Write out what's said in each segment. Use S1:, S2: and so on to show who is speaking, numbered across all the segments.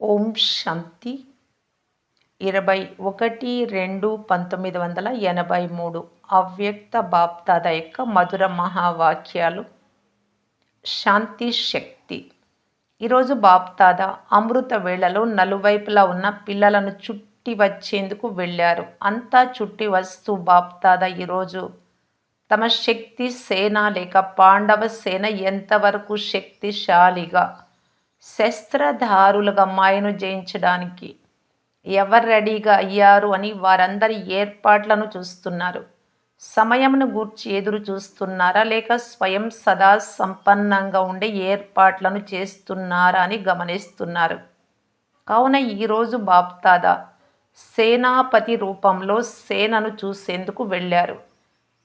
S1: ఓం శాంతి. ఇరవై ఒకటి రెండు పంతొమ్మిది వందల ఎనభై మూడు అవ్యక్త బాప్తాద యొక్క మధుర మహావాక్యాలు. శాంతి శక్తి. ఈరోజు బాప్తాద అమృత వేళలో నలువైపులా ఉన్న పిల్లలను చుట్టి వచ్చేందుకు వెళ్ళారు. అంతా చుట్టి వస్తూ బాప్తాద ఈరోజు తమ శక్తి సేన లేక పాండవ సేన ఎంతవరకు శక్తిశాలిగా? శస్త్రధారులుగా మాయను జయించడానికి ఎవరు రెడీగా అయ్యారు అని వారందరి ఏర్పాట్లను చూస్తున్నారు. సమయంను గూర్చి ఎదురు చూస్తున్నారా లేక స్వయం సదా సంపన్నంగా ఉండే ఏర్పాట్లను చేస్తున్నారా అని గమనిస్తున్నారు. కావున ఈరోజు బాప్తాదా సేనాపతి రూపంలో సేనను చూసేందుకు వెళ్ళారు.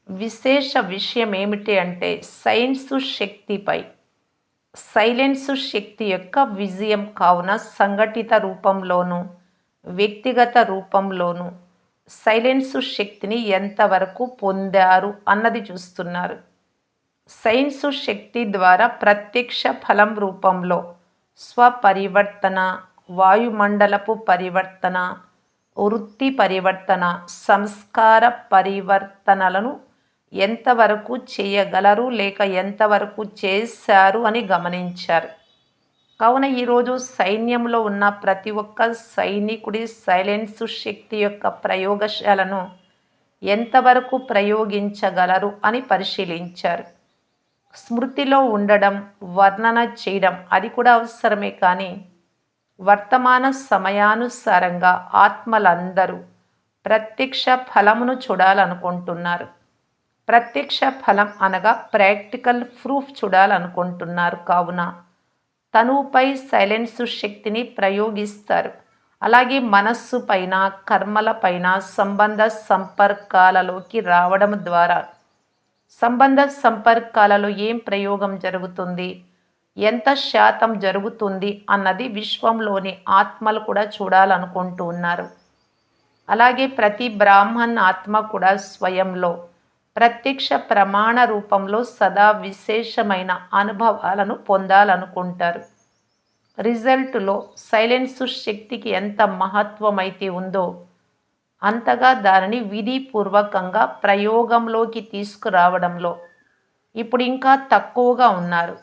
S1: విశేష విషయం ఏమిటి అంటే సైన్సు శక్తిపై సైలెన్స్ శక్తి యొక్క విజయం కావున సంఘటిత రూపంలోనూ వ్యక్తిగత రూపంలోనూ సైలెన్స్ శక్తిని ఎంతవరకు పొందారు అన్నది చూస్తున్నారు. సైన్స్ శక్తి ద్వారా ప్రత్యక్ష ఫలం రూపంలో స్వపరివర్తన వాయుమండలపు పరివర్తన వృత్తి పరివర్తన సంస్కార పరివర్తనలను ఎంతవరకు చేయగలరు లేక ఎంతవరకు చేశారు అని గమనించారు. కావున ఈరోజు సైన్యంలో ఉన్న ప్రతి ఒక్క సైనికుడి సైలెన్స్ శక్తి యొక్క ప్రయోగశాలను ఎంతవరకు ప్రయోగించగలరు అని పరిశీలించారు. స్మృతిలో ఉండడం వర్ణన చేయడం అది కూడా అవసరమే కానీ వర్తమాన సమయానుసారంగా ఆత్మలందరూ ప్రత్యక్ష ఫలమును చూడాలనుకుంటున్నారు. ప్రత్యక్ష ఫలం అనగా ప్రాక్టికల్ ప్రూఫ్ చూడాలనుకుంటున్నారు కావున తనుపై సైలెన్సు శక్తిని ప్రయోగిస్తారు. అలాగే మనస్సు పైన కర్మల పైన సంబంధ సంపర్కాలలోకి రావడం ద్వారా సంబంధ సంపర్కాలలో ఏం ప్రయోగం జరుగుతుంది? ఎంత శాతం జరుగుతుంది? అన్నది విశ్వంలోని ఆత్మలు కూడా చూడాలనుకుంటూ ఉన్నారు అలాగే ప్రతి బ్రాహ్మణ్ ఆత్మ కూడా స్వయంలో ప్రత్యక్ష ప్రమాణ రూపంలో సదా విశేషమైన అనుభవాలను పొందాలనుకుంటారు. రిజల్ట్లో సైలెన్సు శక్తికి ఎంత మహత్వమైతే ఉందో అంతగా దానిని విధిపూర్వకంగా ప్రయోగంలోకి తీసుకురావడంలో ఇప్పుడు ఇంకా తక్కువగా ఉన్నారు.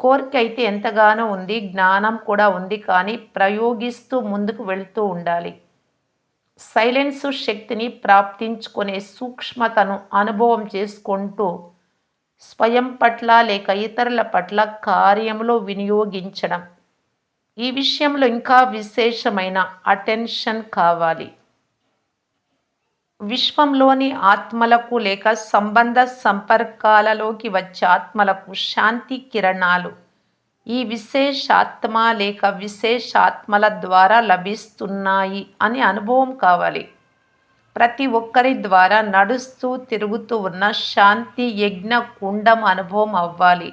S1: కోరిక అయితే ఎంతగానో ఉంది జ్ఞానం కూడా ఉంది కానీ ప్రయోగిస్తూ ముందుకు వెళ్తూ ఉండాలి. సైలెన్సు శక్తిని ప్రాప్తించుకునే సూక్ష్మతను అనుభవం చేసుకుంటూ స్వయం పట్ల లేక ఇతరుల పట్ల కార్యంలో వినియోగించడం. ఈ విషయంలో ఇంకా విశేషమైన అటెన్షన్ కావాలి. విశ్వంలోని ఆత్మలకు లేక సంబంధ సంపర్కాలలోకి వచ్చే ఆత్మలకు శాంతి కిరణాలు ఈ విశేషాత్మ లేక విశేషాత్మల ద్వారా లభిస్తున్నాయి అని అనుభవం కావాలి. ప్రతి ఒక్కరి ద్వారా నడుస్తూ తిరుగుతూ ఉన్న శాంతి యజ్ఞ కుండం అనుభవం అవ్వాలి.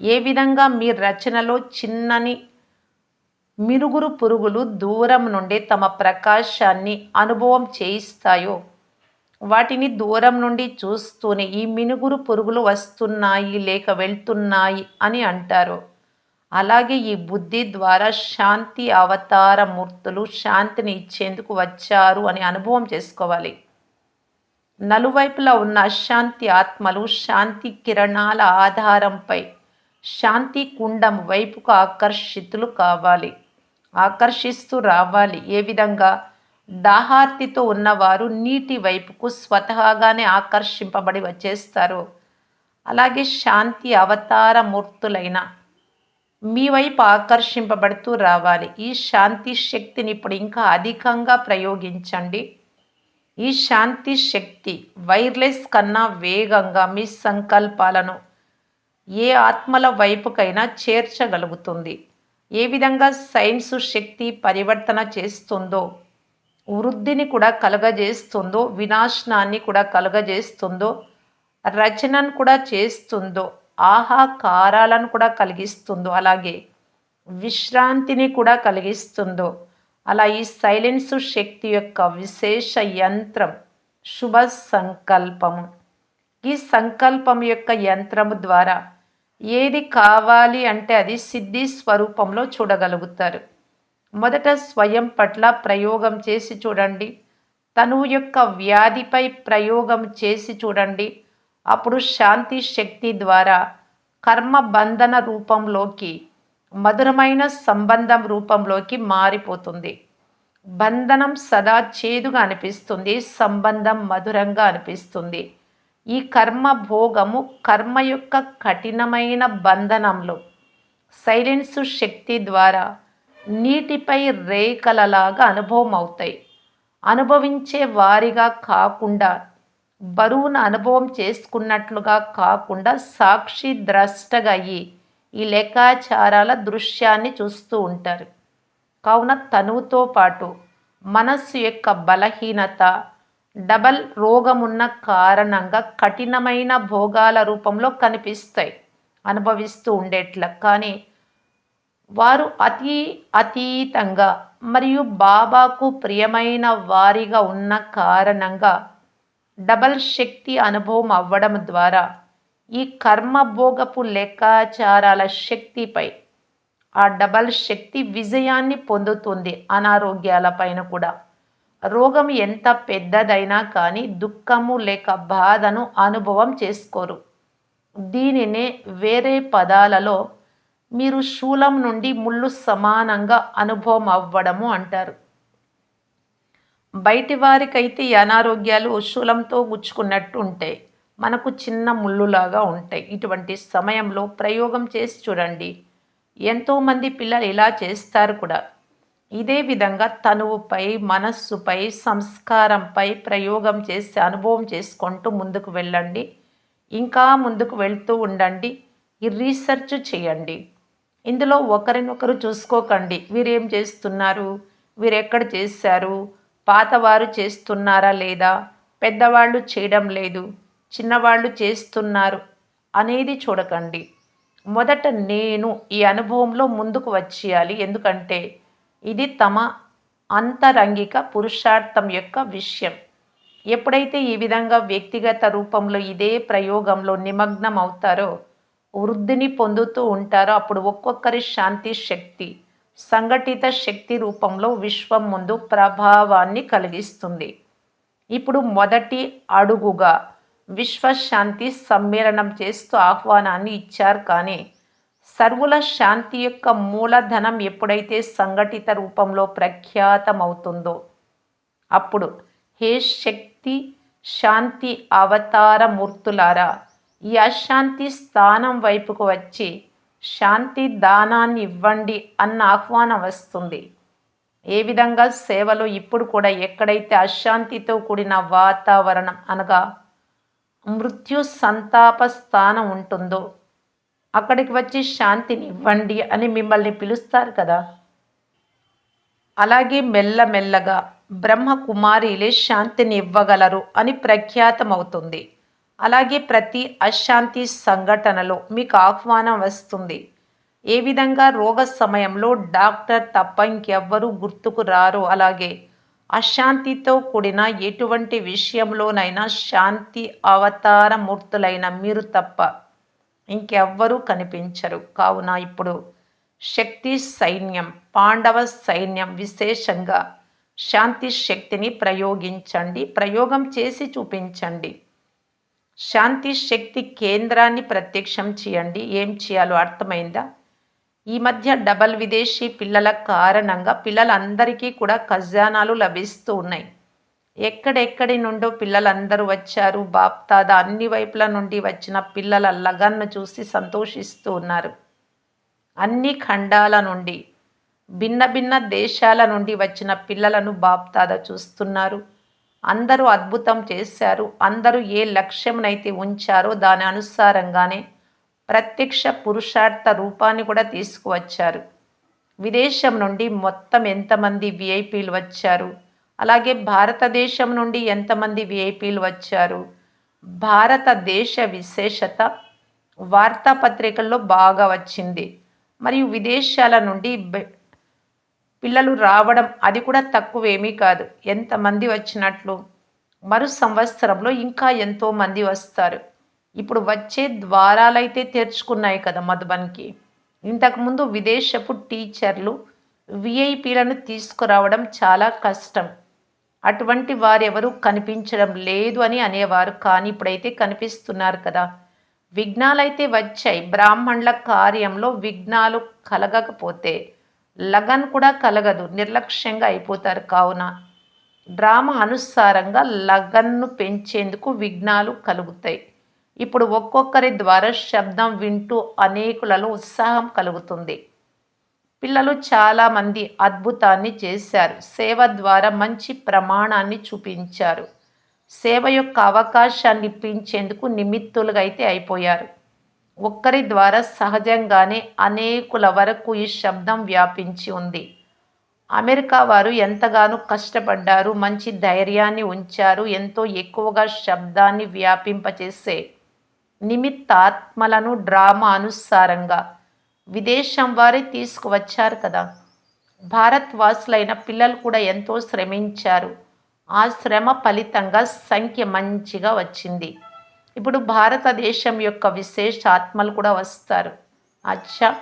S1: ఏ విధంగా మీ రచనలో చిన్నని మిరుగురు పురుగులు దూరం నుండి తమ ప్రకాశాన్ని అనుభవం చేయిస్తాయో వాటిని దూరం నుండి చూస్తూనే ఈ మినుగురు పురుగులు వస్తున్నాయి లేక వెళ్తున్నాయి అని అంటారు. అలాగే ఈ బుద్ధి ద్వారా శాంతి అవతార మూర్తులు శాంతిని ఇచ్చేందుకు వచ్చారు అని అనుభవం చేసుకోవాలి. నలువైపులా ఉన్న అశాంతి ఆత్మలు శాంతి కిరణాల ఆధారంపై శాంతి కుండం వైపుకు ఆకర్షితులు కావాలి. ఆకర్షిస్తూ రావాలి. ఏ విధంగా? దాహార్తితో ఉన్నవారు నీటి వైపుకు స్వతహాగానే ఆకర్షింపబడి వచ్చేస్తారు. అలాగే శాంతి అవతార మూర్తులైన మీ వైపు ఆకర్షింపబడుతూ రావాలి. ఈ శాంతి శక్తిని ఇప్పుడు ఇంకా అధికంగా ప్రయోగించండి. ఈ శాంతి శక్తి వైర్లెస్ కన్నా వేగంగా మీ సంకల్పాలను ఏ ఆత్మల వైపుకైనా చేర్చగలుగుతుంది. ఏ విధంగా సైన్స్ శక్తి పరివర్తన చేస్తుందో వృద్ధిని కూడా కలుగజేస్తుందో వినాశనాన్ని కూడా కలుగజేస్తుందో రచనను కూడా చేస్తుందో ఆహాకారాలను కూడా కలిగిస్తుందో అలాగే విశ్రాంతిని కూడా కలిగిస్తుందో అలా ఈ సైలెన్స్ శక్తి యొక్క విశేష యంత్రం శుభ సంకల్పము. ఈ సంకల్పం యొక్క యంత్రము ద్వారా ఏది కావాలి అంటే అది సిద్ధి స్వరూపంలో చూడగలుగుతారు. మొదట స్వయం పట్ల ప్రయోగం చేసి చూడండి. తనువు యొక్క వ్యాధిపై ప్రయోగం చేసి చూడండి. అప్పుడు శాంతి శక్తి ద్వారా కర్మ బంధన రూపంలోకి మధురమైన సంబంధం రూపంలోకి మారిపోతుంది. బంధనం సదా చేదుగా అనిపిస్తుంది సంబంధం మధురంగా అనిపిస్తుంది. ఈ కర్మ భోగము కర్మ యొక్క కఠినమైన బంధనంలో సైలెన్స్ శక్తి ద్వారా నీటిపై రేఖలలాగా అనుభవం అవుతాయి అనుభవించే వారిగా కాకుండా బరువును అనుభవం చేసుకున్నట్లుగా కాకుండా సాక్షి ద్రష్టగా అయ్యి ఈ లెక్కాచారాల దృశ్యాన్ని చూస్తూ ఉంటారు. కావున తనువుతో పాటు మనస్సు యొక్క బలహీనత డబల్ రోగమున్న కారణంగా కఠినమైన భోగాల రూపంలో కనిపిస్తాయి అనుభవిస్తూ ఉండేట్ల. కానీ వారు అతి అతీతంగా మరియు బాబాకు ప్రియమైన వారిగా ఉన్న కారణంగా డబల్ శక్తి అనుభవం అవ్వడం ద్వారా ఈ కర్మభోగపు లెక్కాచారాల శక్తిపై ఆ డబల్ శక్తి విజయాన్ని పొందుతుంది అనారోగ్యాల పైన కూడా. రోగం ఎంత పెద్దదైనా కానీ దుఃఖము లేక బాధను అనుభవం చేసుకోరు. దీనినే వేరే పదాలలో మీరు శూలం నుండి ముళ్ళు సమానంగా అనుభవం అవ్వడము అంటారు. బయటి వారికైతే ఈ అనారోగ్యాలు శూలంతో గుచ్చుకున్నట్టు ఉంటాయి. మనకు చిన్న ముళ్ళులాగా ఉంటాయి. ఇటువంటి సమయంలో ప్రయోగం చేసి చూడండి. ఎంతోమంది పిల్లలు ఇలా చేస్తారు కూడా. ఇదే విధంగా తనువుపై మనస్సుపై సంస్కారంపై ప్రయోగం చేసి అనుభవం చేసుకుంటూ ముందుకు వెళ్ళండి. ఇంకా ముందుకు వెళ్తూ ఉండండి. ఈ రీసెర్చ్ చేయండి. ఇందులో ఒకరినొకరు చూసుకోకండి. వీరేం చేస్తున్నారు? వీరు ఎక్కడ చేశారు? పాతవారు చేస్తున్నారా లేదా? పెద్దవాళ్ళు చేయడం లేదు. చిన్నవాళ్ళు చేస్తున్నారు అనేది చూడకండి. మొదట నేను ఈ అనుభవంలో ముందుకు వచ్చేయాలి. ఎందుకంటే ఇది తమ అంతరంగిక పురుషార్థం యొక్క విషయం. ఎప్పుడైతే ఈ విధంగా వ్యక్తిగత రూపంలో ఇదే ప్రయోగంలో నిమగ్నం అవుతారో వృద్ధిని పొందుతూ ఉంటారో అప్పుడు ఒక్కొక్కరి శాంతి శక్తి సంఘటిత శక్తి రూపంలో విశ్వం ముందు ప్రభావాన్ని కలిగిస్తుంది. ఇప్పుడు మొదటి అడుగుగా విశ్వశాంతి సమ్మేళనం చేస్తూ ఆహ్వానాన్ని ఇచ్చారు కానీ సర్వుల శాంతి యొక్క మూలధనం ఎప్పుడైతే సంఘటిత రూపంలో ప్రఖ్యాతమవుతుందో అప్పుడు హే శక్తి శాంతి అవతార మూర్తులారా ఈ అశాంతి స్థానం వైపుకు వచ్చి శాంతి దానాన్ని ఇవ్వండి అన్న ఆహ్వానం వస్తుంది. ఏ విధంగా సేవలో ఇప్పుడు కూడా ఎక్కడైతే అశాంతితో కూడిన వాతావరణం అనగా మృత్యు సంతాప స్థానం ఉంటుందో అక్కడికి వచ్చి శాంతిని ఇవ్వండి అని మిమ్మల్ని పిలుస్తారు కదా. అలాగే మెల్లమెల్లగా బ్రహ్మ కుమారిలే శాంతిని ఇవ్వగలరు అని ప్రఖ్యాతమవుతుంది. అలాగే ప్రతి అశాంతి సంఘటనలో మీకు ఆహ్వానం వస్తుంది. ఏ విధంగా రోగ సమయంలో డాక్టర్ తప్ప ఇంకెవ్వరూ గుర్తుకు రారు. అలాగే అశాంతితో కూడిన ఎటువంటి విషయంలోనైనా శాంతి అవతార మూర్తులైన మీరు తప్ప ఇంకెవ్వరూ కనిపించరు. కావున ఇప్పుడు శక్తి సైన్యం పాండవ సైన్యం విశేషంగా శాంతి శక్తిని ప్రయోగించండి. ప్రయోగం చేసి చూపించండి. శాంతి శక్తి కేంద్రాన్ని ప్రత్యక్షం చేయండి. ఏం చేయాలో అర్థమైందా? ఈ మధ్య డబల్ విదేశీ పిల్లల కారణంగా పిల్లలందరికీ కూడా ఖజానాలు లభిస్తూ ఉన్నాయి. ఎక్కడెక్కడి నుండో పిల్లలందరూ వచ్చారు. బాప్తాద అన్ని వైపుల నుండి వచ్చిన పిల్లల లగన్ను చూసి సంతోషిస్తూ ఉన్నారు. అన్ని ఖండాల నుండి భిన్న భిన్న దేశాల నుండి వచ్చిన పిల్లలను బాప్తాద చూస్తున్నారు. అందరూ అద్భుతం చేశారు. అందరూ ఏ లక్ష్యంనైతే ఉంచారో దాని అనుసారంగానే ప్రత్యక్ష పురుషార్థ రూపాన్ని కూడా తీసుకువచ్చారు. విదేశం నుండి మొత్తం ఎంతమంది విఐపీలు వచ్చారు? అలాగే భారతదేశం నుండి ఎంతమంది విఐపీలు వచ్చారు? భారతదేశ విశేషత వార్తాపత్రికల్లో బాగా వచ్చింది. మరియు విదేశాల నుండి పిల్లలు రావడం అది కూడా తక్కువేమీ కాదు. ఎంతమంది వచ్చినట్లు? మరు సంవత్సరంలో ఇంకా ఎంతో మంది వస్తారు. ఇప్పుడు వచ్చే ద్వారాలైతే తెరుచుకున్నాయి కదా మధుబన్కి. ఇంతకుముందు విదేశపు టీచర్లు విఐపీలను తీసుకురావడం చాలా కష్టం. అటువంటి వారెవరూ కనిపించడం లేదు అని అనేవారు. కానీ ఇప్పుడైతే కనిపిస్తున్నారు కదా. విఘ్నాలైతే వచ్చాయి. బ్రాహ్మణుల కార్యంలో విఘ్నాలు కలగకపోతే లగన్ కూడా కలగదు నిర్లక్ష్యంగా అయిపోతారు కావున. డ్రామా అనుసారంగా లగన్ను పెంచేందుకు విఘ్నాలు కలుగుతాయి. ఇప్పుడు ఒక్కొక్కరి ద్వారా శబ్దం వింటూ అనేకులలో ఉత్సాహం కలుగుతుంది. పిల్లలు చాలామంది అద్భుతాన్ని చేశారు. సేవ ద్వారా మంచి ప్రమాణాన్ని చూపించారు. సేవ యొక్క అవకాశాన్ని ఇప్పించేందుకు నిమిత్తులుగా అయితే అయిపోయారు. ఒక్కరి ద్వారా సహజంగానే అనేకుల వరకు ఈ శబ్దం వ్యాపించి ఉంది. అమెరికా వారు ఎంతగానో కష్టపడ్డారు మంచి ధైర్యాన్ని ఉంచారు ఎంతో ఎక్కువగా శబ్దాన్ని వ్యాపింపచేసే నిమిత్తాత్మలను డ్రామా అనుసారంగా విదేశం వారే తీసుకువచ్చారు కదా. భారత్ వాసులైన పిల్లలు కూడా ఎంతో శ్రమించారు. ఆ శ్రమ ఫలితంగా సంఖ్య మంచిగా వచ్చింది. ఇప్పుడు భారతదేశం యొక్క విశేష ఆత్మలు కూడా వస్తారు. అచ్చా.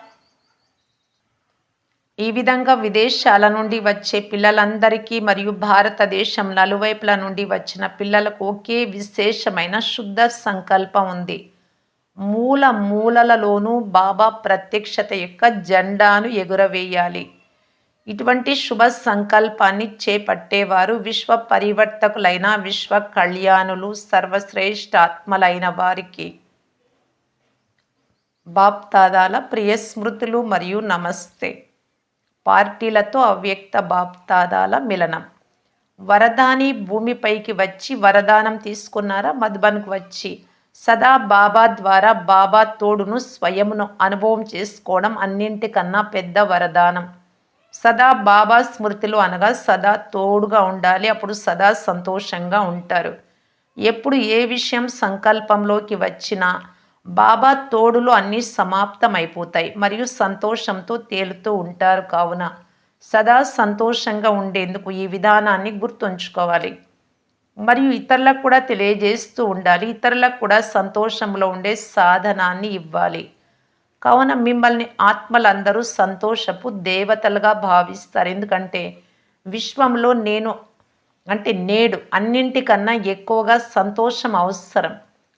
S1: ఈ విధంగా విదేశాల నుండి వచ్చే పిల్లలందరికీ మరియు భారతదేశం నలువైపుల నుండి వచ్చిన పిల్లలకు ఒకే విశేషమైన శుద్ధ సంకల్పం ఉంది. మూల మూలలలోనూ బాబా ప్రత్యక్షత యొక్క జెండాను ఎగురవేయాలి. ఇటువంటి శుభ సంకల్పాన్ని చేపట్టేవారు విశ్వ పరివర్తకులైన విశ్వ కళ్యాణులు సర్వశ్రేష్ఠాత్మలైన వారికి. బాప్తాదాల ప్రియ స్మృతులు మరియు నమస్తే. పార్టీలతో అవ్యక్త బాప్తాదాల మిలనం. వరదాని భూమిపైకి వచ్చి వరదానం తీసుకున్నారా? మధుబన్కు వచ్చి. సదా బాబా ద్వారా బాబా తోడును స్వయమును అనుభవం చేసుకోవడం అన్నింటికన్నా పెద్ద వరదానం. సదా బాబా స్మృతిలో అనగా సదా తోడుగా ఉండాలి. అప్పుడు సదా సంతోషంగా ఉంటారు. ఎప్పుడు ఏ విషయం సంకల్పంలోకి వచ్చినా బాబా తోడులో అన్నీ సమాప్తమైపోతాయి. మరియు సంతోషంతో తేలుతూ ఉంటారు కావున సదా సంతోషంగా ఉండేందుకు ఈ విధానాన్ని గుర్తుంచుకోవాలి. మరియు ఇతరులకు కూడా తెలియజేస్తూ ఉండాలి. ఇతరులకు కూడా సంతోషంలో ఉండే సాధనాన్ని ఇవ్వాలి. కావున మిమ్మల్ని ఆత్మలందరూ సంతోషపు దేవతలుగా భావిస్తారు. ఎందుకంటే విశ్వంలో నేను అంటే నేడు అన్నింటికన్నా ఎక్కువగా సంతోషం అవసరం.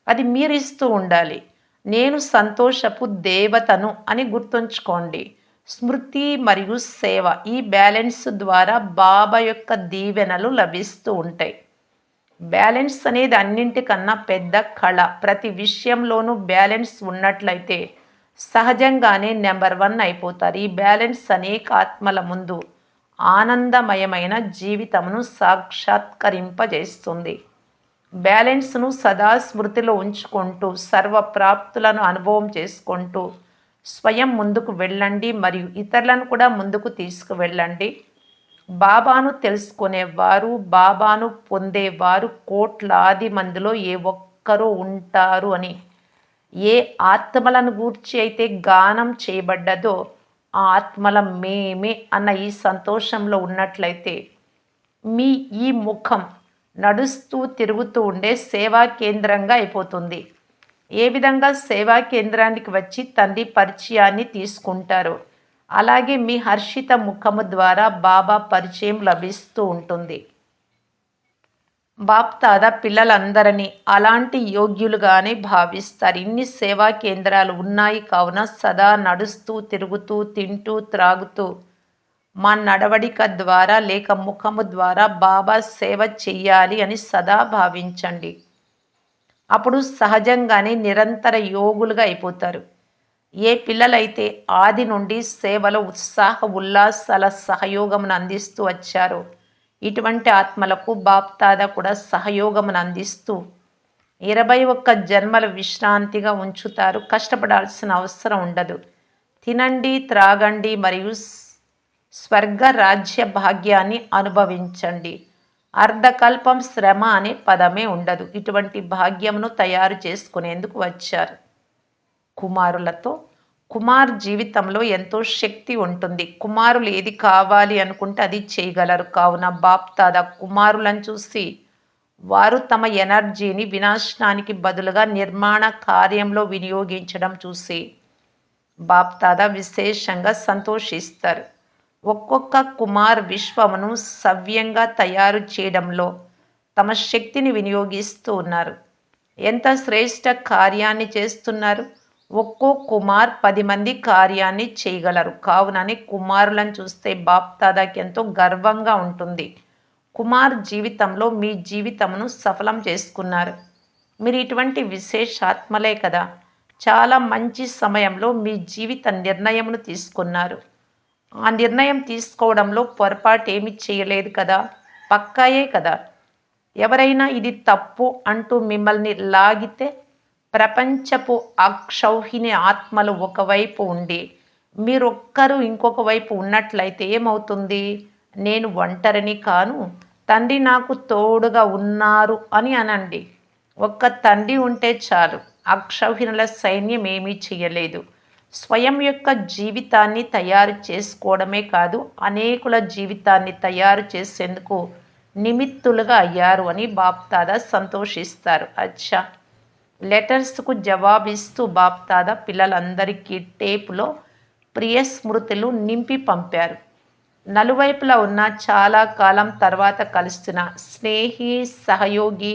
S1: అది మీరు ఇస్తూ ఉండాలి. నేను సంతోషపు దేవతను అని గుర్తుంచుకోండి. స్మృతి మరియు సేవ ఈ బ్యాలెన్స్ ద్వారా బాబా యొక్క దీవెనలు లభిస్తూ ఉంటాయి. బ్యాలెన్స్ అనేది అన్నింటికన్నా పెద్ద కళ. ప్రతి విషయంలోనూ బ్యాలెన్స్ ఉన్నట్లయితే సహజంగానే నెంబర్ వన్ అయిపోతారు. ఈ బ్యాలెన్స్ అనేక ఆత్మల ముందు ఆనందమయమైన జీవితమును సాక్షాత్కరింపజేస్తుంది. బ్యాలెన్స్ను సదా స్మృతిలో ఉంచుకుంటూ సర్వప్రాప్తులను అనుభవం చేసుకుంటూ స్వయం ముందుకు వెళ్ళండి మరియు ఇతరులను కూడా ముందుకు తీసుకువెళ్ళండి. బాబాను తెలుసుకునేవారు బాబాను పొందేవారు కోట్లాది మందిలో ఏ ఒక్కరూ ఉంటారు అని. ఏ ఆత్మలను గూర్చి అయితే గానం చేయబడ్డదో ఆ ఆత్మల మేమే అన్న ఈ సంతోషంలో ఉన్నట్లయితే మీ ఈ ముఖం నడుస్తూ తిరుగుతూ ఉండే సేవా కేంద్రంగా అయిపోతుంది. ఏ విధంగా సేవా కేంద్రానికి వచ్చి తండ్రి పరిచయాన్ని తీసుకుంటారో అలాగే మీ హర్షిత ముఖము ద్వారా బాబా పరిచయం లభిస్తూ ఉంటుంది. బాప్తాద పిల్లలందరినీ అలాంటి యోగ్యులుగానే భావిస్తారు. ఇన్ని సేవా కేంద్రాలు ఉన్నాయి కావున సదా నడుస్తూ తిరుగుతూ తింటూ త్రాగుతూ మా నడవడిక ద్వారా లేక ముఖము ద్వారా బాబా సేవ చెయ్యాలి అని సదా భావించండి. అప్పుడు సహజంగానే నిరంతర యోగులుగా అయిపోతారు. ఏ పిల్లలైతే ఆది నుండి సేవలో ఉత్సాహ ఉల్లాసాల సహయోగమును అందిస్తూ వచ్చారో ఇటువంటి ఆత్మలకు బాప్తాద కూడా సహయోగమును అందిస్తూ ఇరవై ఒక్క జన్మల విశ్రాంతిగా ఉంచుతారు. కష్టపడాల్సిన అవసరం ఉండదు. తినండి త్రాగండి మరియు స్వర్గ రాజ్య భాగ్యాన్ని అనుభవించండి. అర్ధకల్పం శ్రమ అనే పదమే ఉండదు. ఇటువంటి భాగ్యమును తయారు చేసుకునేందుకు వచ్చారు. కుమారులతో కుమార్ జీవితంలో ఎంతో శక్తి ఉంటుంది. కుమారులు ఏది కావాలి అనుకుంటే అది చేయగలరు. కావున బాప్తాద కుమారులను చూసి వారు తమ ఎనర్జీని వినాశనానికి బదులుగా నిర్మాణ కార్యంలో వినియోగించడం చూసి బాప్తాద విశేషంగా సంతోషిస్తారు. ఒక్కొక్క కుమార్ విశ్వమును సవ్యంగా తయారు చేయడంలో తమ శక్తిని వినియోగిస్తూ ఉన్నారు. ఎంత శ్రేష్ట కార్యాన్ని చేస్తున్నారు? ఒక్కో కుమార్ పది మంది కార్యాన్ని చేయగలరు. కావునని కుమారులను చూస్తే బాప్తాదాకి ఎంతో గర్వంగా ఉంటుంది. కుమార్ జీవితంలో మీ జీవితమును సఫలం చేసుకున్నారు. మీరు ఇటువంటి విశేషాత్మలే కదా. చాలా మంచి సమయంలో మీ జీవిత నిర్ణయమును తీసుకున్నారు. ఆ నిర్ణయం తీసుకోవడంలో పొరపాటు ఏమి చేయలేదు కదా. పక్కాయే కదా. ఎవరైనా ఇది తప్పు అంటూ మిమ్మల్ని లాగితే ప్రపంచపు అక్షౌహిణి ఆత్మలు ఒకవైపు ఉండి మీరొక్కరు ఇంకొక వైపు ఉన్నట్లయితే ఏమవుతుంది? నేను ఒంటరిని కాను తండ్రి నాకు తోడుగా ఉన్నారు అని అనండి. ఒక్క తండ్రి ఉంటే చాలు అక్షౌహిణుల సైన్యం ఏమీ చేయలేదు. స్వయం యొక్క జీవితాన్ని తయారు చేసుకోవడమే కాదు అనేకుల జీవితాన్ని తయారు చేసేందుకు నిమిత్తులుగా అయ్యారు అని బాప్తాదా సంతోషిస్తారు. అచ్చా! లెటర్స్కు జవాబిస్తూ బాప్తాద పిల్లలందరికీ టేపులో ప్రియ స్మృతులు నింపి పంపారు. నలువైపులా ఉన్న చాలా కాలం తర్వాత కలుస్తున్న స్నేహి సహయోగి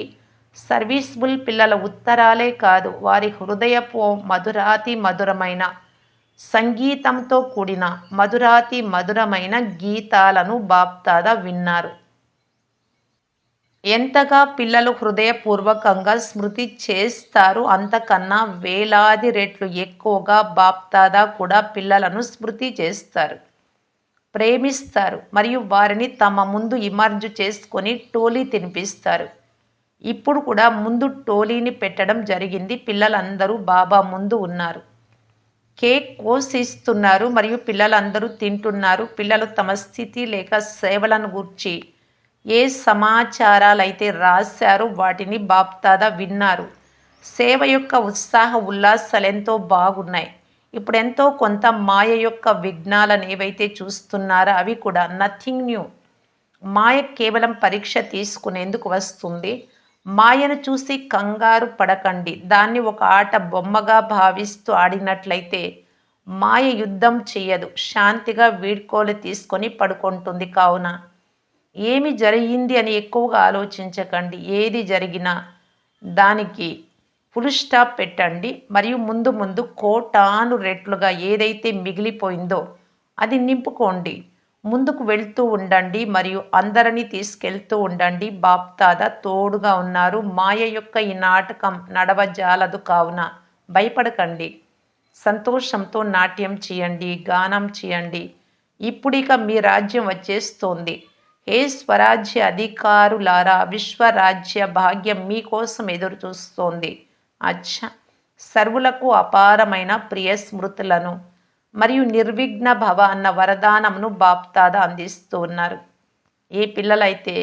S1: సర్వీస్బుల్ పిల్లల ఉత్తరాలే కాదు వారి హృదయపు మధురాతి మధురమైన సంగీతంతో కూడిన మధురాతి మధురమైన గీతాలను బాప్తాద విన్నారు. ఎంతగా పిల్లలు హృదయపూర్వకంగా స్మృతి చేస్తారు అంతకన్నా వేలాది రెట్లు ఎక్కువగా బాప్తాదా కూడా పిల్లలను స్మృతి చేస్తారు ప్రేమిస్తారు మరియు వారిని తమ ముందు ఇమర్జు చేసుకొని టోలీ తినిపిస్తారు. ఇప్పుడు కూడా ముందు టోలీని పెట్టడం జరిగింది పిల్లలందరూ బాబా ముందు ఉన్నారు. కేక్ కోసిస్తున్నారు మరియు పిల్లలందరూ తింటున్నారు పిల్లలు తమ స్థితి లేక సేవలను గూర్చి ఏ సమాచారాలు అయితే రాశారో వాటిని బాప్తాదా విన్నారు. సేవ యొక్క ఉత్సాహ ఉల్లాసాలు ఎంతో బాగున్నాయి. ఇప్పుడు ఎంతో కొంత మాయ యొక్క విఘ్నాలను ఏవైతే చూస్తున్నారో అవి కూడా నథింగ్ న్యూ. మాయ కేవలం పరీక్ష తీసుకునేందుకు వస్తుంది. మాయను చూసి కంగారు పడకండి. దాన్ని ఒక ఆట బొమ్మగా భావిస్తూ ఆడినట్లయితే మాయ యుద్ధం చేయదు శాంతిగా వీడ్కోలు తీసుకొని పడుకుంటుంది కావున ఏమి జరిగింది అని ఎక్కువగా ఆలోచించకండి. ఏది జరిగినా దానికి ఫుల్ స్టాప్ పెట్టండి. మరియు ముందు ముందు కోటాను రెట్లుగా ఏదైతే మిగిలిపోయిందో అది నింపుకోండి. ముందుకు వెళ్తూ ఉండండి. మరియు అందరినీ తీసుకెళ్తూ ఉండండి. బాప్తాద తోడుగా ఉన్నారు. మాయ యొక్క ఈ నాటకం నడవజాలదు కావున భయపడకండి. సంతోషంతో నాట్యం చేయండి. గానం చేయండి. ఇప్పుడిక మీ రాజ్యం వచ్చేస్తోంది. ఏ స్వరాజ్య అధికారులారా విశ్వరాజ్య భాగ్యం మీకోసం ఎదురు చూస్తోంది అచ్చ! సర్వులకు అపారమైన ప్రియ స్మృతులను మరియు నిర్విఘ్న భవ అన్న వరదానమును బాప్తాద అందిస్తూ ఉన్నారు. ఏ పిల్లలైతే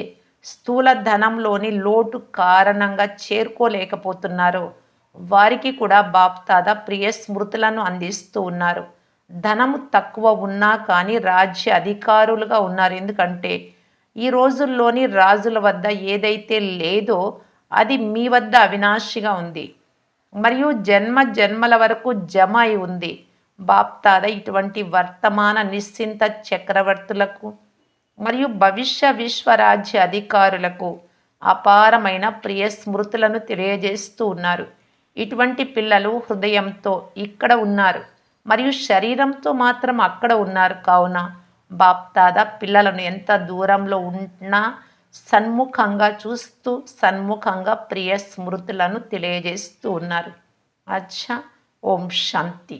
S1: స్థూల ధనంలోని లోటు కారణంగా చేరుకోలేకపోతున్నారో వారికి కూడా బాప్తాద ప్రియ స్మృతులను అందిస్తూ ఉన్నారు. ధనము తక్కువ ఉన్నా కానీ రాజ్య అధికారులుగా ఉన్నారు. ఎందుకంటే ఈ రోజుల్లోని రాజుల వద్ద ఏదైతే లేదో అది మీ వద్ద అవినాశిగా ఉంది. మరియు జన్మ జన్మల వరకు జమ అయి ఉంది. బాప్తాద ఇటువంటి వర్తమాన నిశ్చింత చక్రవర్తులకు మరియు భవిష్య విశ్వరాజ్య అధికారులకు అపారమైన ప్రియ స్మృతులను తెలియజేస్తూ ఉన్నారు. ఇటువంటి పిల్లలు హృదయంతో ఇక్కడ ఉన్నారు. మరియు శరీరంతో మాత్రం అక్కడ ఉన్నారు కావున బాప్తాద? పిల్లలను ఎంత దూరంలో ఉన్నా సన్ముఖంగా చూస్తూ సన్ముఖంగా ప్రియ స్మృతులను తెలియజేస్తూ ఉన్నారు. అచ్చా! ఓం శాంతి.